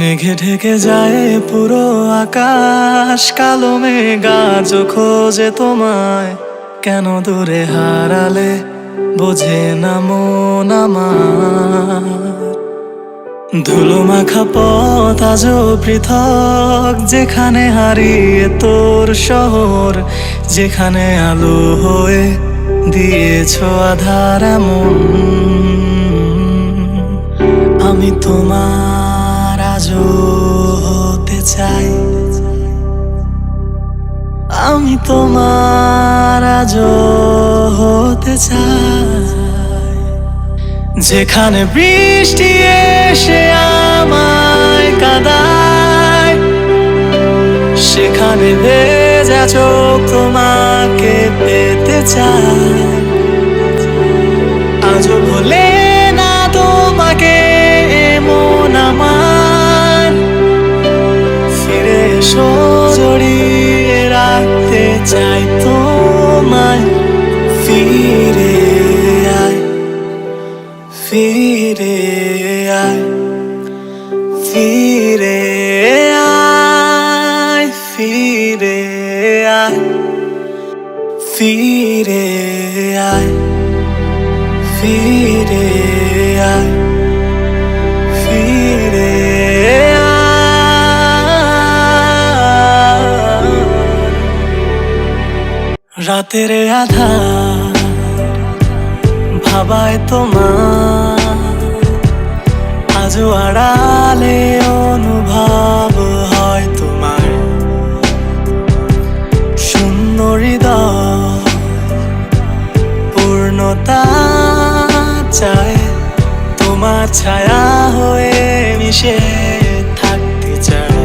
মেঘে ঢেকে যায় পুরো আকাশ, কালো মেঘাজ খোঁজে তোমায়। কেন দূরে হারালে বোঝে না মন আমার। ধুলো মাখা পথ আজও পৃথক, যেখানে হারিয়ে তোর শহর, যেখানে আলো হয়ে দিয়েছ আধার এমন। আমি তোমার হতে চাই। আমি তোমার আজও হতে চাই। যেখানে বৃষ্টি এসে আমায় কাদায়, সেখানে ভেজা চোখ তোমাকে পেতে চাই। আজও বলে জড়িয়ে রাখতে চাই তোমায়। ফিরে আয় ফিরে আয় ফিরে আয় ফিরে আয় ফিরে আয়, ফিরে রাতের আধার ভাবায় তোমার। আজও আড়ালে অনুভব হয় তোমার। শূন্য হৃদয় পূর্ণতা চায়, তোমার ছায়া হয়ে মিশে থাকতে চায়।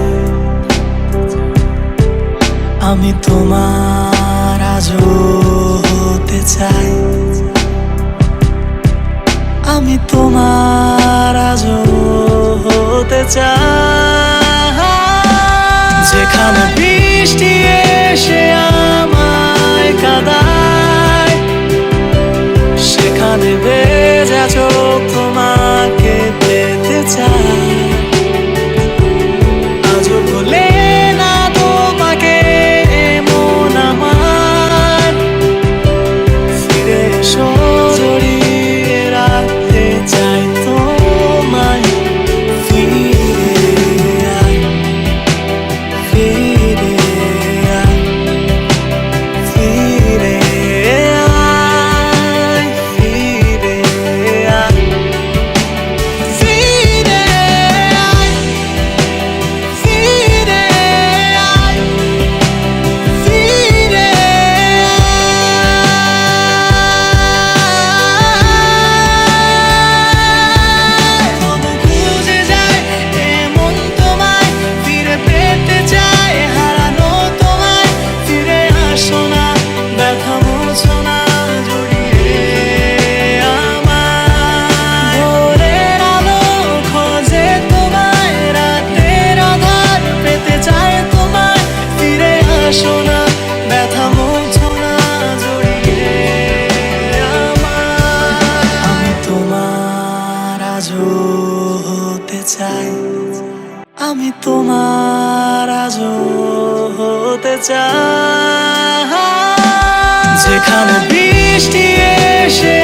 আমি তোমার আজও হতে চাই। আমি তোমার আজও হতে চাই। যেখানে বৃষ্টি আমি তোমার আজ হতে চাই। যেখানে বৃষ্টি এসে